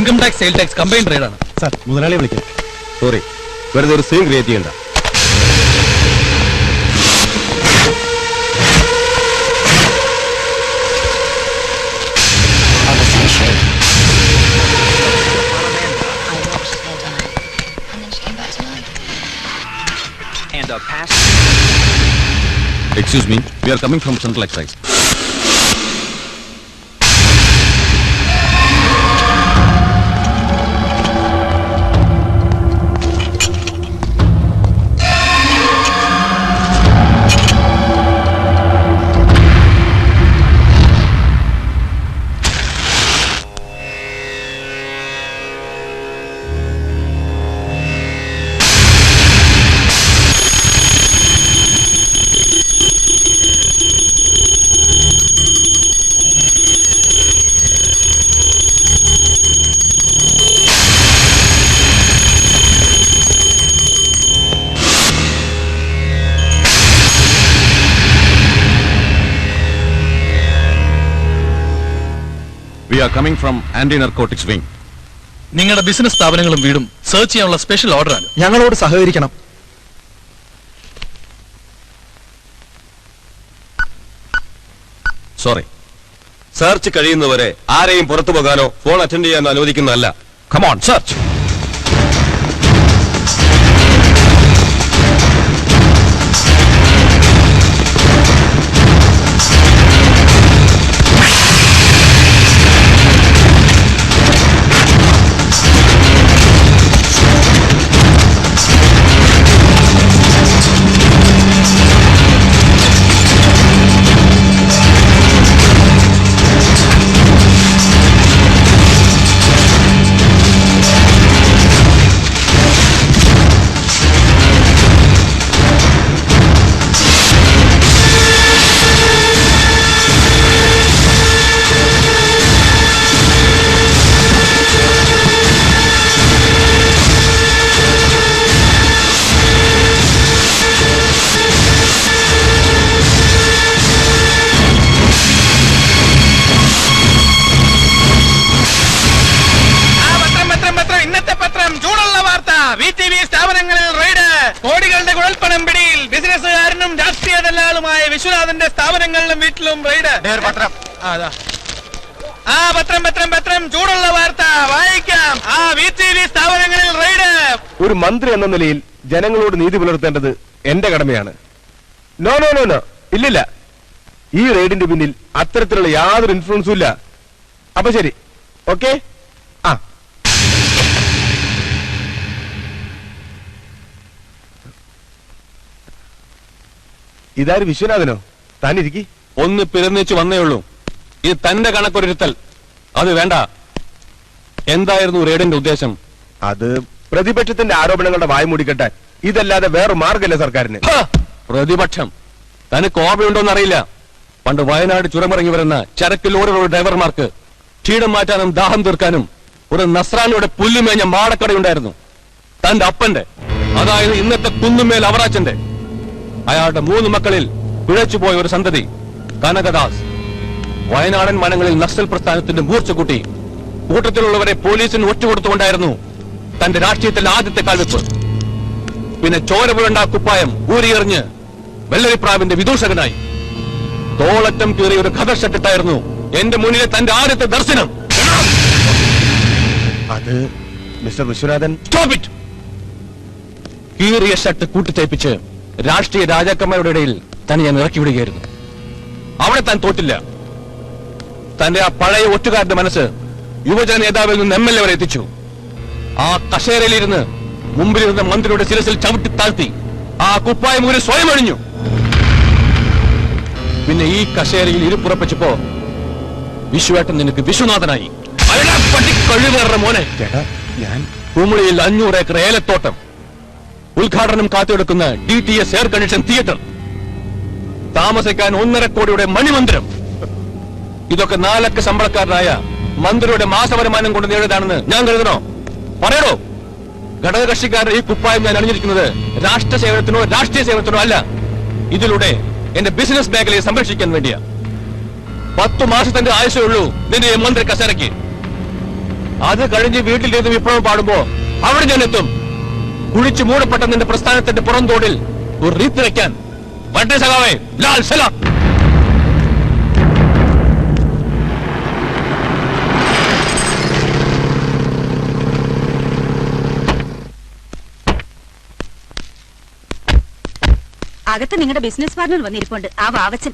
Income tax sale tax combine റെയ്ഡാണ് sir മുതലാളി വിളിക്കാം sorry വെറുതെ ഒരു സീൻ ക്രിയേറ്റ് ചെയ്യണ്ട I watched her die. And then she came Coming from anti narcotics wing നിങ്ങളുടെ business സ്ഥാപനങ്ങളും വീടും സെർച്ച് ചെയ്യാനുള്ള സ്പെഷ്യൽ ഓർഡറാണ് ഞങ്ങളോട് സഹകരിക്കണം. സോറി സെർച്ച് കഴിയുന്നവരെ ആരെയും പുറത്തു പോകാനോ ഫോൺ അറ്റൻഡ് ചെയ്യാനോ അനുവദിക്കുന്നതല്ല. കമോൺ സെർച്ച് ആ പത്രം പത്രം പത്രം. ചൂടുള്ള വാർത്ത. വായിക്കാം. ആ വി സ്ഥാപനങ്ങളിൽ റെയ്ഡ്. ഒരു മന്ത്രി എന്ന നിലയിൽ ജനങ്ങളോട് നീതി പുലർത്തേണ്ടത് എന്റെ കടമയാണ്. നോ നോ നോ നോ ഇല്ലില്ല. ഈ റെയ്ഡിന്റെ പിന്നിൽ അത്തരത്തിലുള്ള യാതൊരു ഇൻഫ്ലുവൻസും ഇല്ല. അപ്പൊ ശരി. ഓക്കെ ആ. ഇതാര് വിശ്വനാഥനോ? താനിരിക്കി. ഒന്ന് പിറന്നേച്ച് വന്നേ ഉള്ളൂ. ഇത് തന്റെ കണക്കൊരുത്തൽ അത് വേണ്ട. എന്തായിരുന്നു റെയ്ഡിന്റെ ഉദ്ദേശം? അത് പ്രതിപക്ഷത്തിന്റെ ആരോപണങ്ങളുടെ വായ മൂടിക്കെട്ടാൻ. ഇതല്ലാതെ വേറെ മാർഗല്ല സർക്കാരിന്. ഹ! പ്രതിപക്ഷം. തനിക്ക് കോപയുണ്ടോന്ന് അറിയില്ല പണ്ട് വയനാട് ചുരമിറങ്ങി വരുന്ന ചരക്ക് ലോറികളുടെ ഡ്രൈവർമാർക്ക് ക്ഷീണം മാറ്റാനും ദാഹം തീർക്കാനും ഒരു നസ്രാനിയുടെ പുല്ലുമേഞ്ഞ മാടക്കടയുണ്ടായിരുന്നു തന്റെ അപ്പന്റെ. അതായത് ഇന്നത്തെ കുന്നുമേൽ അവറാച്ചന്റെ. അയാളുടെ മൂന്ന് മക്കളിൽ പിഴച്ചുപോയ ഒരു സന്തതി കനകദാസ്. വയനാടൻ മനങ്ങളിൽ നക്സൽ പ്രസ്ഥാനത്തിന്റെ മൂർച്ച കൂട്ടി കൂട്ടത്തിലുള്ളവരെ പോലീസിന് ഒറ്റുകൊടുത്തുകൊണ്ടായിരുന്നു തന്റെ രാഷ്ട്രീയത്തിലെ ആദ്യത്തെ കാൽവെപ്പ്. പിന്നെ ചോരപുരണ്ട കുപ്പായം ഊരിയെറിഞ്ഞ് വെള്ളരിപ്രാവിന്റെ വിദൂഷകനായി. തോളറ്റം കീറിയ ഒരു കഥഷട്ടിട്ടായിരുന്നു ഷട്ടിട്ടായിരുന്നു എന്റെ മുന്നിലെ തന്റെ ആദ്യത്തെ ദർശനം. അത് മിസ്റ്റർ വിശ്വനാഥൻ! കീറിയ ഷർട്ട് കൂട്ടിത്തേപ്പിച്ച് രാഷ്ട്രീയ രാജാക്കന്മാരുടെ ഇടയിൽ തന്നെ ഞാൻ ഇറക്കി വിടുകയായിരുന്നു അവിടെ താൻ തോറ്റില്ല. തന്റെ ആ പഴയ ഒറ്റുകാരന്റെ മനസ്സ് യുവജന നേതാവിൽ നിന്ന് എം എൽ എ വരെ എത്തിച്ചു. ആ കസേരയിലിരുന്ന് മുമ്പിലിരുന്ന മന്ത്രിയുടെ ശിരസിൽ ചവിട്ടി താഴ്ത്തി. ആ കുപ്പായം ഒരു സ്വയം അണിഞ്ഞു പിന്നെ ഈ കസേരയിൽ ഇരുപ്പുറപ്പിച്ചപ്പോ വിശ്വേട്ടൻ നിനക്ക് വിശ്വനാഥനായി. കഴിവേറെ മോനെ. ഞാൻ കുമിളിയിൽ അഞ്ഞൂറ് ഏക്കർ ഏലത്തോട്ടം. ഉദ്ഘാടനം കാത്തിയെടുക്കുന്ന D T S air condition theatre. താമസിക്കാൻ ഒന്നര കോടിയുടെ മണിമന്ദിരം. ഇതൊക്കെ നാലക്ക ശമ്പളക്കാരനായ മന്ത്രിയുടെ മാസവരുമാനം കൊണ്ട് നേടിയതാണെന്ന് ഞാൻ കരുതണോ? പറയണോ ഘടകകക്ഷിക്കാരുടെ ഈ കുപ്പായം ഞാൻ അണിഞ്ഞിരിക്കുന്നത് രാഷ്ട്ര സേവനത്തിനോ രാഷ്ട്രീയ സേവനത്തിനോ അല്ല. ഇതിലൂടെ എന്റെ ബിസിനസ് മേഖലയെ സംരക്ഷിക്കാൻ വേണ്ടിയാ. പത്തു മാസത്തിന്റെ ആയുസേ ഉള്ളൂ നിന്റെ മന്ത്രി കസേരയ്ക്ക്. അത് കഴിഞ്ഞ് വീട്ടിലിരുന്ന് വിപ്ലവം പാടുമ്പോ അവിടെ ഞാൻ എത്തും. കുഴിച്ചു മൂടപ്പെട്ട നിന്റെ പ്രസ്ഥാനത്തിന്റെ പുറംതോടിൽ ഒരു റീത്ത് വെക്കാൻ. വട്ടേ സഖാവേ. ലാൽ സലാം. അകത്ത് നിങ്ങളുടെ ബിസിനസ് പാർട്ണർ വന്നിരിപ്പുണ്ട്. ആ വാവച്ചൻ.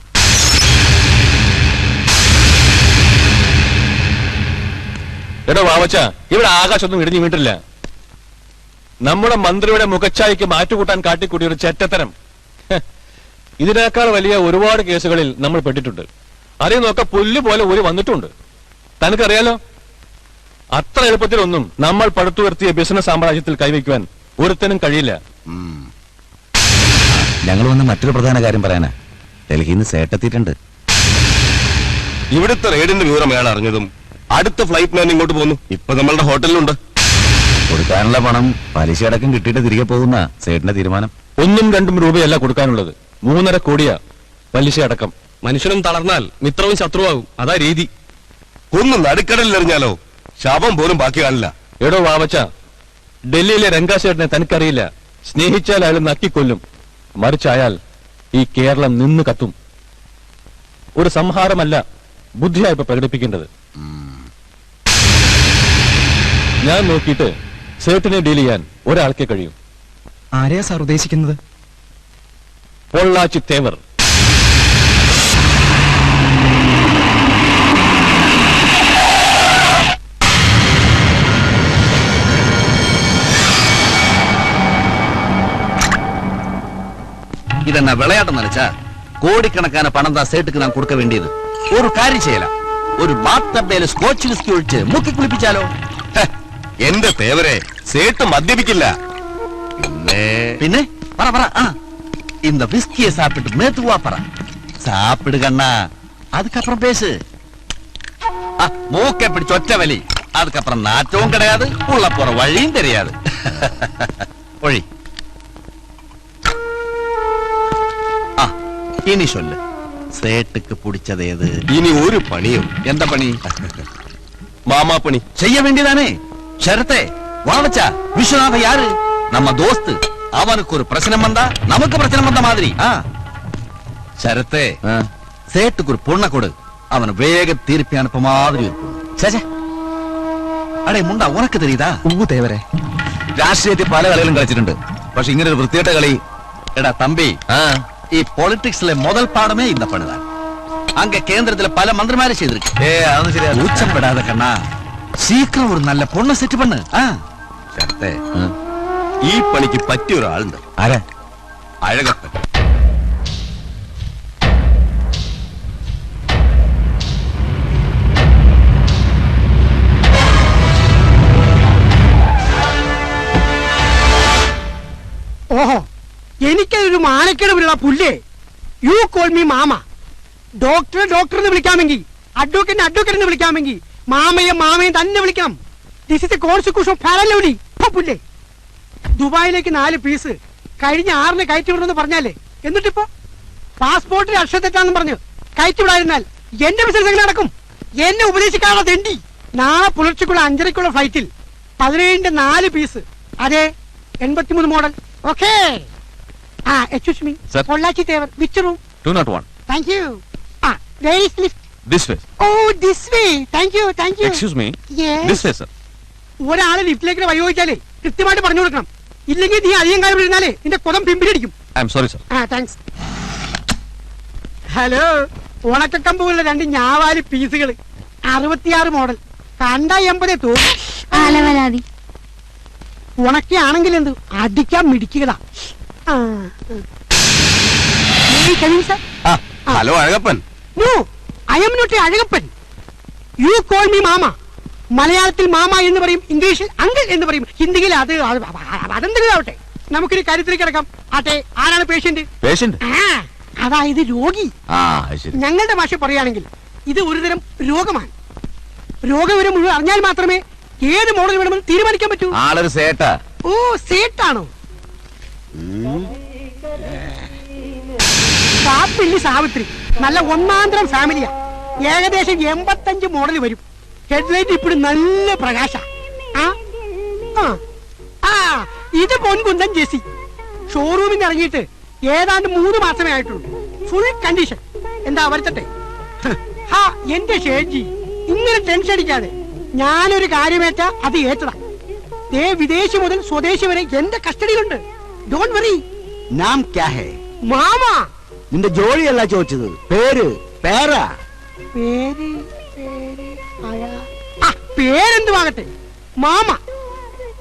എടോ വാവച്ച ഇവിടെ ആകാശൊന്നും ഇടിഞ്ഞു വീട്ടില്ല നമ്മുടെ മന്ത്രിയുടെ മുഖച്ചായ്ക്ക് മാറ്റുകൂട്ടാൻ കാട്ടിക്കൂടിയ ഒരു ചെറ്റത്തരം. ഇതിനേക്കാൾ വലിയ ഒരുപാട് കേസുകളിൽ നമ്മൾ പെട്ടിട്ടുണ്ട്. അറിയുന്നൊക്കെ നോക്ക പുല്ല് പോലെ ഒരു വന്നിട്ടുണ്ട്. തനിക്കറിയാലോ? അത്ര എളുപ്പത്തിലൊന്നും നമ്മൾ പടുത്തുയർത്തിയ ബിസിനസ് സാമ്രാജ്യത്തിൽ കൈവയ്ക്കുവാൻ ഒരുത്തനും കഴിയില്ല. ഞങ്ങൾ വന്ന മറ്റൊരു പ്രധാന കാര്യം പറയാനാ. ഡൽഹിയിൽ നിന്ന് സേട്ടെത്തിയിട്ടുണ്ട് ഇവിടുത്തെ റെയ്ഡിന്റെ വിവരം അയാൾ അറിഞ്ഞതും അടുത്ത ഫ്ലൈറ്റ് പ്ലാൻ ഇങ്ങോട്ട് പോന്നു. ഇപ്പൊ നമ്മളുടെ ഹോട്ടലിലുണ്ട്. കൊടുക്കാനുള്ള പണം പലിശ അടക്കം കിട്ടിയിട്ട് തിരികെ പോകുന്ന സേട്ടിന്റെ തീരുമാനം. ഒന്നും രണ്ടും രൂപയല്ല കൊടുക്കാനുള്ളത്. മൂന്നര കോടിയാ പലിശ അടക്കം. മനുഷ്യനും തളർന്നാൽ മിത്രവും ശത്രുവാകും. അതാ രീതി. കൊന്നു നടുക്കടലിൽ എറിഞ്ഞാലോ? ശവം പോലും ബാക്കി കാണില്ല. എടോ വാവച്ച ഡൽഹിയിലെ രംഗാശേട്ടനെ തനിക്കറിയില്ല. സ്നേഹിച്ചാൽ അയാൾ നക്കിക്കൊല്ലും. മറിച്ചായാൽ ഈ കേരളം നിന്ന് കത്തും. ഒരു സംഹാരമല്ല ബുദ്ധിയായി ഇപ്പൊ പ്രകടിപ്പിക്കേണ്ടത്. ഞാൻ നോക്കിയിട്ട് സേട്ടിനെ ഡീൽ ചെയ്യാൻ ഒരാൾക്കേ കഴിയും. ആരെയാ സാർ ഉദ്ദേശിക്കുന്നത്? പൊള്ളാച്ചി തേവർ. ഇതെന്നാ വിളയാട്ടം നനച്ചാ? കോടിക്കണക്കാன പണം താ സേട്ടുക്ക് നാം കൊടുക്ക വേണ്ടിയത്. ഒരു കാര്യം ചെയ്യലാം. ഒരു ബാത്തബയിൽ സ്കോച്ച് വിസ്കി ഒഴിച്ച് മുക്കി കുളിപ്പിച്ചാലോ? എന്റെ തേവരെ സേട്ട് മദ്യപിക്കില്ല. പിന്നെ? പറ പറ ആ. இந்த விஸ்கியை சாப்பிட்டு மேத்துவா பர சாப்பிடு கண்ணா அதுக்கப்புறம் பேசு மூக்க இப்படி சொச்ச வலி அதுக்கப்புறம் நாற்றவும் கிடையாது உள்ள போற வழியும் தெரியாது ஒழி ഇനി ചൊല്ല്. സേട്ടുക്ക് പിടിച്ചതേത് ഇനി ഒരു പണിയും. എന്താ പണി? മാമാ പണി. ചെയ്യ വേണ്ടിയതാണേ. ഷരത്തെ വാവച്ച വിശ്വനാഥ യാര്? നമ്മ ദോസ്ത്. അവനുക്ക് ഒരു പ്രശ്നം വന്നാ നമുക്ക് പ്രശ്നം വന്ന മാതിരി. ആ. ശരത്തെ സേട്ടുക്ക് ഒരു പൊണ്ണ കൊടു. അവന് വേഗം തീർപ്പിയാണ് ഇപ്പൊ മാതിരി ഒരു ചേച്ചേ അടേ മുണ്ട ഉനക്ക് തെരീതാ. ഊതേവരെ രാഷ്ട്രീയത്തിൽ പല കളികളും കളിച്ചിട്ടുണ്ട്. പക്ഷെ ഇങ്ങനെ ഒരു വൃത്തികെട്ട കളി. എടാ തമ്പി. ആ. ഈ പൊളിറ്റിക്സിലെ മുതൽ പാടമേ ഇന്ന പണിതാണ് അങ്ക കേന്ദ്രത്തിലെ പല മന്ത്രിമാരെ ചെയ്തിരിക്കും ഏ അതൊന്നും ശരിയാണ് ഊച്ചം പെടാതെ കണ്ണാ ശീക്രം ഒരു നല്ല പൊണ്ണ സെറ്റ് പണ്ണ് ആ ഈ പണിക്ക് പറ്റിയ ഒരാളുണ്ട് ആരാ അഴകപ്പൻ എനിക്കൊരു മാനക്കേട് വിടുള്ള പുല്ലേ. You call me mama. ഡോക്ടറെ ഡോക്ടർ എന്ന് വിളിക്കാമെങ്കിൽ അഡ്വക്കേറ്റിനെ അഡ്വക്കേറ്റ് എന്ന് വിളിക്കാമെങ്കിൽ മാമയെ മാമയെ തന്നെ വിളിക്കണം. ദിസ് ഇസ് എ ഓഫ് പാരലൗഡി പുല്ലേ. ദുബായിലേക്ക് നാല് പീസ് കഴിഞ്ഞ ആറിന് കയറ്റി വിടണമെന്ന് പറഞ്ഞാലേ. എന്നിട്ടിപ്പോ? പാസ്പോർട്ടിൽ അക്ഷരത്തെറ്റാന്ന് പറഞ്ഞു കയറ്റി വിടാതിരുന്നാൽ എന്റെ ബിസിനസ് എങ്ങനെ നടക്കും? എന്നെ ഉപദേശിക്കാനുള്ള തെണ്ടി. നാളെ പുലർച്ചയ്ക്കുള്ള അഞ്ചരയ്ക്കുള്ള ഫ്ലൈറ്റിൽ പതിനേഴിന്റെ നാല് പീസ് അതെ എൺപത്തിമൂന്ന് model okay ah excuse me Sir. Pollachi Thevar which room two not one thank you ah where is lift this way oh this way thank you thank you excuse me Yes. This way sir ഒരാളെ ലിഫ്റ്റിലേക്ക് വഴി ചോദിച്ചാലേ കൃത്യമായിട്ട് പറഞ്ഞു കൊടുക്കണം. ഇല്ലെങ്കിൽ നീ അധികം കാലം ഇരുന്നാലേ നിന്റെ കുതം പിമ്പിലടിക്കും I'm sorry sir ah thanks hello ഉണക്കക്കമ്പുകളുടെ രണ്ട് ഞാവാലി പീസുകൾ അറുപത്തിയാറ് മോഡൽ. കണ്ട എൺപതേ തോന്നും അലവലാതി ഉണക്കിയാണെങ്കിൽ എന്ത്? അടിക്കാൻ മിടിക്കുകടാ hello Azhagappan. No I am not Azhagappan. You call me mama. മലയാളത്തിൽ മാമ എന്ന് പറയും ഇംഗ്ലീഷിൽ അങ്കിൾ എന്ന് പറയും ഹിന്ദിയിൽ അത് അതെന്തെങ്കിലാവട്ടെ നമുക്കൊരു കാര്യത്തിലേക്ക് കിടക്കാം. ആട്ടെ ആരാണ് പേഷ്യന്റ് പേഷ്യന്റ് അതായത് രോഗി. ഞങ്ങളുടെ ഭാഷ പറയുകയാണെങ്കിൽ ഇത് ഒരുതരം രോഗമാണ്. രോഗവിവരം മുഴുവൻ അറിഞ്ഞാൽ മാത്രമേ ഏത് മോഡൽ വേണമെന്ന് തീരുമാനിക്കാൻ പറ്റൂ. ആളൊരു സേട്ടാ. ഓ സേട്ടാണോ? സാപ്പിള്ളി സാവിത്രി നല്ല ഒന്നാന്തരം ഫാമിലിയാ. ഏകദേശം എൺപത്തഞ്ച് മോഡൽ വരും. ഹെഡ്ലൈറ്റ് ഇപ്പോഴും നല്ല പ്രകാശ. ഇത് പൊൻകുന്തൻ ജെസി ഷോറൂമിൽ ഇറങ്ങിയിട്ട് ഏതാണ്ട് മൂന്ന് മാസമേ ആയിട്ടുള്ളൂ. ഫുൾ കണ്ടീഷൻ എന്താ വരുത്തട്ടെ ഹാ എന്റെ ഷേജി. ഇങ്ങനെ ടെൻഷൻ അടിക്കാതെ. ഞാനൊരു കാര്യമേറ്റ അത് ഏറ്റതാ. ദേ വിദേശി മുതൽ സ്വദേശി വരെ എന്റെ കസ്റ്റഡിയിലുണ്ട് ഡോണ്ട് വറി നാം ക്യാ ഹേ? മാമ. നിന്റെ ജോലിയല്ല ചോദിച്ചത്. പേര് പേരാ. പേര് പേര് ആ പേരെന്തുവാകട്ടെ? മാമ.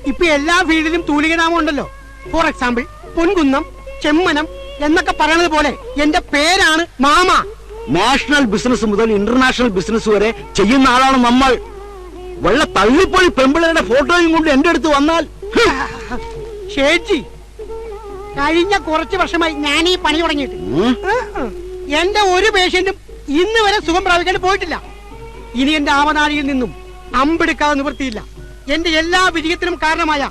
ഇപ്പൊ എല്ലാ ഫീൽഡിലും തൂലികനാമം ഉണ്ടല്ലോ ഫോർ എക്സാമ്പിൾ പൊൻകുന്നം ചെമ്മനം എന്നൊക്കെ പറയണത് പോലെ എന്റെ പേരാണ് മാമ. നാഷണൽ ബിസിനസ് മുതൽ ഇന്റർനാഷണൽ ബിസിനസ് വരെ ചെയ്യുന്ന ആളാണ് നമ്മൾ. വെള്ള തള്ളിപ്പൊളി പെമ്പിളരുടെ ഫോട്ടോയും കൊണ്ട് എന്റെ അടുത്ത് വന്നാൽ ഷേജി കഴിഞ്ഞ കുറച്ച് വർഷമായി ഞാൻ ഈ പണി തുടങ്ങിയിട്ട്. എന്റെ ഒരു പേഷ്യന്റും ഇന്ന് വരെ സുഖം പ്രാപിക്കാൻ പോയിട്ടില്ല. ഇനി എന്റെ ആവനാഴിയിൽ നിന്നും അമ്പെടുക്കാതെ നിവൃത്തിയില്ല. എന്റെ എല്ലാ വിജയത്തിനും കാരണമായ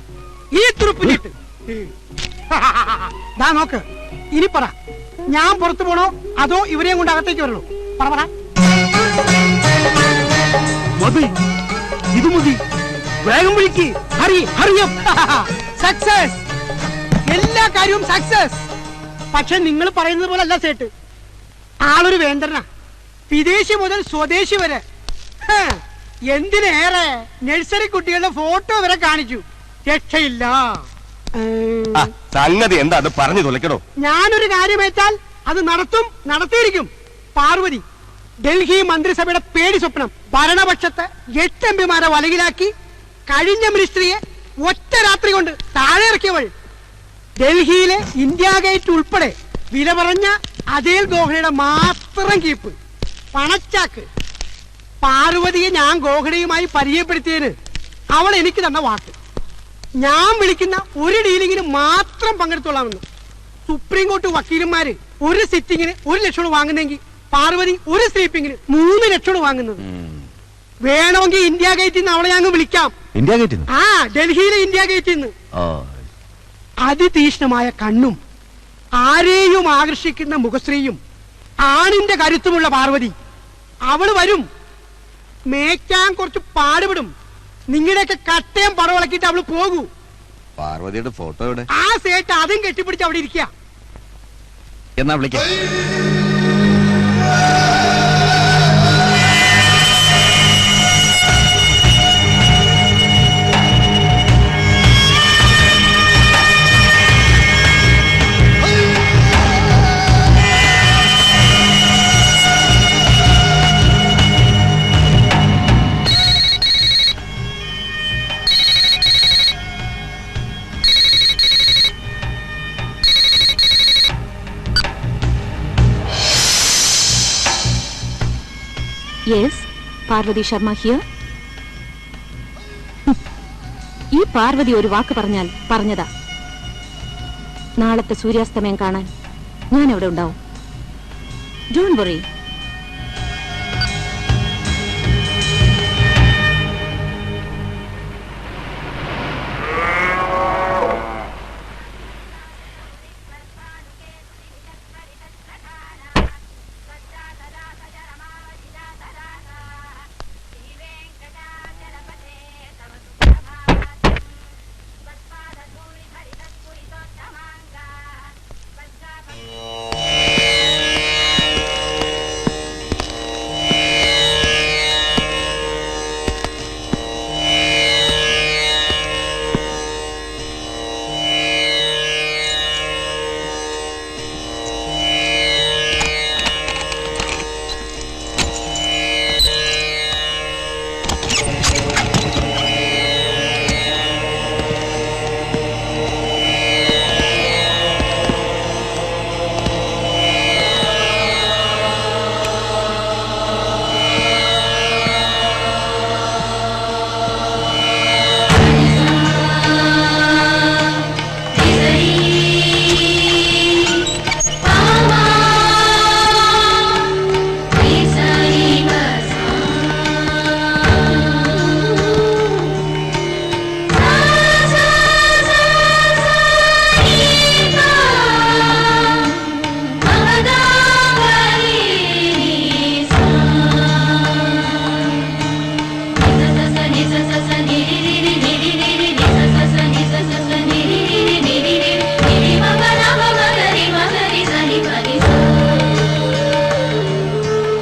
ഈ തുറുപ്പിനിട്ട് ദാ നോക്ക് ഇനി പറ ഞാൻ പുറത്തു പോണോ അതോ ഇവരെയും കൊണ്ട് അകത്തേക്ക് വരണോ? പറ പറ. ഇത് മതി. വേഗം വിളിക്ക്. ഹറി ഹറിയം സക്സസ് എല്ലാ കാര്യവും സക്സസ് പക്ഷെ നിങ്ങൾ പറയുന്നത് പോലെ അല്ല സേട്ട്. ആളൊരു വേന്ദ്രനാ വിദേശി മുതൽ സ്വദേശി വരെ. എന്തിനേറെ നഴ്സറി കുട്ടികളുടെ ഫോട്ടോ വരെ കാണിച്ചു. രക്ഷയില്ല. സംഗതി എന്താ? അത് പറഞ്ഞു തുലക്കണോ ഞാനൊരു കാര്യമേറ്റാൽ അത് നടത്തും നടത്തിയിരിക്കും. പാർവതി ഡൽഹി മന്ത്രിസഭയുടെ പേടി സ്വപ്നം. ഭരണപക്ഷത്തെ എട്ട് എം പിമാരെ വലകിലാക്കി കഴിഞ്ഞ മിനിസ്ട്രിയെ ഒറ്റ രാത്രി കൊണ്ട് താഴെ ഇറക്കിയവൾ ഡൽഹിയിലെ ഇന്ത്യ ഗേറ്റ് ഉൾപ്പെടെ വില പറഞ്ഞ അജയൽ ഗോഹയുടെ മാത്രം കീപ്പ്. പണച്ചാക്ക്. പാർവതിയെ ഞാൻ ഗോഹയുമായി പരിചയപ്പെടുത്തിയതിന് അവൾ എനിക്ക് തന്ന വാക്ക്. ഞാൻ വിളിക്കുന്ന ഒരു ഡീലിങ്ങിന് മാത്രം പങ്കെടുത്തോളാമെന്ന്. സുപ്രീം കോർട്ട് വക്കീലന്മാര് ഒരു സിറ്റിങ്ങിന് ഒരു ലക്ഷം വാങ്ങുന്നെങ്കിൽ പാർവതി ഒരു സ്ലീപ്പിങ്ങിന് മൂന്ന് ലക്ഷം വാങ്ങുന്നത്. വേണമെങ്കിൽ ഇന്ത്യ ഗേറ്റിൽ നിന്ന് അവളെ ഞങ്ങൾ വിളിക്കാം. ഇന്ത്യ ഗേറ്റിൽ ആ ഡൽഹിയിലെ ഇന്ത്യ ഗേറ്റിൽ നിന്ന്. അതിതീഷ്ണമായ കണ്ണും ആരെയും ആകർഷിക്കുന്ന മുഖശ്രീയും ആണിന്റെ കരുത്തുമുള്ള പാർവതി. അവൾ വരും. മേക്കാൻ കുറച്ച് പാടുപെടും. നിങ്ങളുടെയൊക്കെ കട്ടയം പറവിളക്കിട്ട് അവൾ പോകൂ. പാർവതിയുടെ ഫോട്ടോ എവിടെ? ആ സേട്ട് അതും കെട്ടിപ്പിടിച്ച് അവിടെ ഇരിക്കുക. എന്നാ വിളിക്കാം. പാർവതി ശർമ്മ ഹിയർ ഈ പാർവതി ഒരു വാക്ക് പറഞ്ഞാൽ പറഞ്ഞതാ. നാളത്തെ സൂര്യാസ്തമയം കാണാൻ ഞാൻ അവിടെ ഉണ്ടാവും. Don't worry